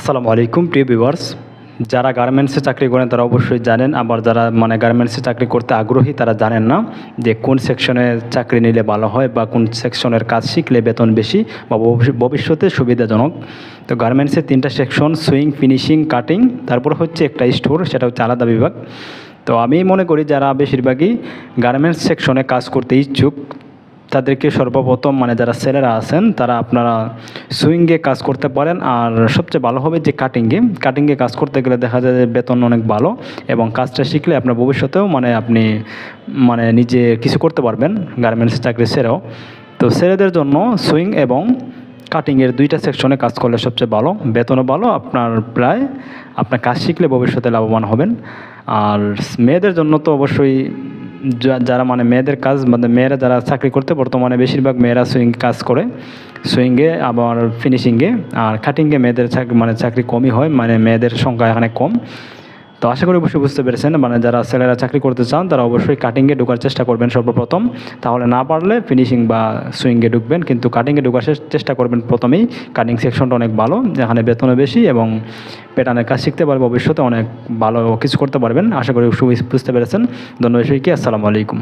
আসসালামু আলাইকুম, প্রিয় ভিউয়ার্স যারা গার্মেন্টসে চাকরি করেন, তারা অবশ্যই জানেন। আবার যারা মানে গার্মেন্টসে চাকরি করতে আগ্রহী, তারা জানেন না যে কোন সেকশনে চাকরি নিলে ভালো হয় বা কোন সেকশনের কাজ শিখলে বেতন বেশি বা ভবিষ্যতে সুবিধাজনক। তো গার্মেন্টসের তিনটা সেকশন সুইং ফিনিশিং কাটিং তারপর হচ্ছে একটা স্টোর সেটা হচ্ছে আলাদা বিভাগ। তো আমি মনে করি, যারা বেশিরভাগই গার্মেন্টস সেকশনে কাজ করতে ইচ্ছুক তাদেরকে সর্বপ্রথম মানে যারা ছেলেরা আছেন, তারা আপনারা সুইংয়ে কাজ করতে পারেন। আর সবচেয়ে ভালো হবে যে কাটিংয়ে কাটিংয়ে কাজ করতে গেলে দেখা যায় যে বেতন অনেক ভালো এবং কাজটা শিখলে আপনার ভবিষ্যতেও মানে আপনি মানে নিজে কিছু করতে পারবেন গার্মেন্টস চাকরি ছেড়েও তো ছেলেদের জন্য সুইং এবং কাটিংয়ের দুইটা সেকশনে কাজ করলে সবচেয়ে ভালো। বেতনও ভালো, আপনার প্রায় আপনার কাজ শিখলে ভবিষ্যতে লাভবান হবেন। আর মেয়েদের জন্য তো অবশ্যই যারা মানে মেয়েদের কাজ মানে মেয়েরা যারা চাকরি করতে বর্তমানে বেশিরভাগ মেয়েরা সুইং কাজ করে। সুইংয়ে আবার ফিনিশিংয়ে আর কাটিংয়ে মেয়েদের চাকরি মানে চাকরি কমই হয় মানে মেয়েদের সংখ্যা এখানে কম। তো আশা করি অবশ্যই বুঝতে পেরেছেন মানে যারা ছেলেরা চাকরি করতে চান, তারা অবশ্যই কাটিংয়ে ঢোকার চেষ্টা করবেন সর্বপ্রথম। তাহলে না পারলে ফিনিশিং বা সুইংয়ে ঢুকবেন, কিন্তু কাটিংয়ে ঢোকার চেষ্টা করবেন প্রথমেই। কাটিং সেকশনটা অনেক ভালো, যেখানে বেতনও বেশি এবং প্যাটার্নের কাজ শিখতে পারবে ভবিষ্যতে, অনেক ভালো কিছু করতে পারবেন। আশা করি বুঝতে পেরেছেন। ধন্যবাদ সবাইকে, আসসালামু আলাইকুম।